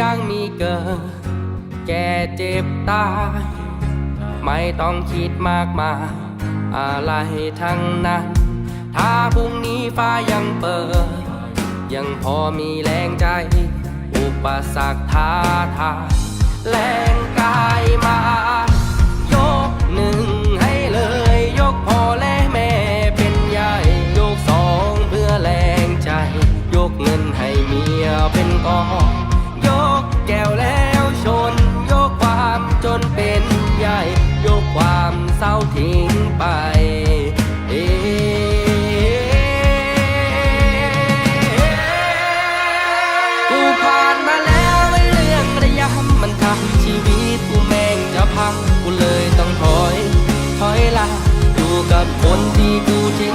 ยังมีเกิด แก่เจ็บตาย ไม่ต้องคิดมากมายอะไรทั้งนั้น ถ้าพรุ่งนี้ฟ้ายังเปิด ยังพอมีแรงใจ อุปสรรคท้าทายแรงกายมายกหนึ่งให้เลย ยกพ่อและแม่เป็นใหญ่ ยกสองเพื่อแรงใจ ยกเงินให้เมียเป็นกอง ทิ้งไปเอกูผ่านมาแล้วไอ้เรื่องระยำมันทำชีวิตกูแม่งจะพังกูเลยต้องถอย ถอยหละอยู่กับคนที่กูทิ้ง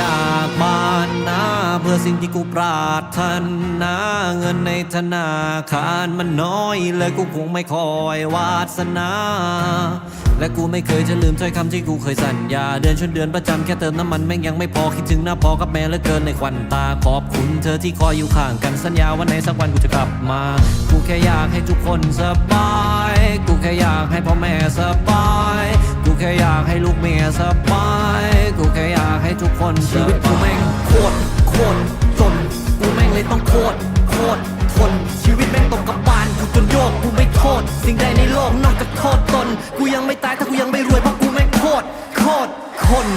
จากบ้านนะเพื่อสิ่งที่กูปรารถนาเงินในธนาคารมันน้อยเลยกูคงไม่คอยวาสนา และกูไม่เคยจะลืมถ้อยคำที่กูเคยสัญญา เดือนชนเดือนประจำแค่เติมน้ำมันแม่งยังไม่พอคิดถึงหน้าพอกับแม่เหลือเกินในควันตาขอบคุณเธอที่คอยอยู่ข้างกันสัญญาว่าในสักวันกูจะกลับมา กูแค่อยากให้ทุกคนสบาย กูแค่อยากให้พ่อแม่สบาย กูแค่อยากให้ลูกเมียสบายากให้ทุกคนชีวิตกูแม่งโคตรโคตรจนกูแม่งเลยต้องโคตรโคตรทนชีวิตแม่งตกกับบานกูจนโยกกูไม่โทษสิ่งใดในโลกนอกจากโทษตน กูยังไม่ตายถ้ากูยังไม่รวยเพราะกูแม่งโคตรโคตรคน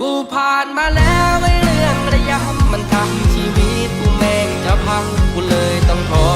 กูผ่านมาแล้วไอ้เรื่องระยำมันทำชีวิตกูแม่งจะพังกูเลยต้องถอยถอ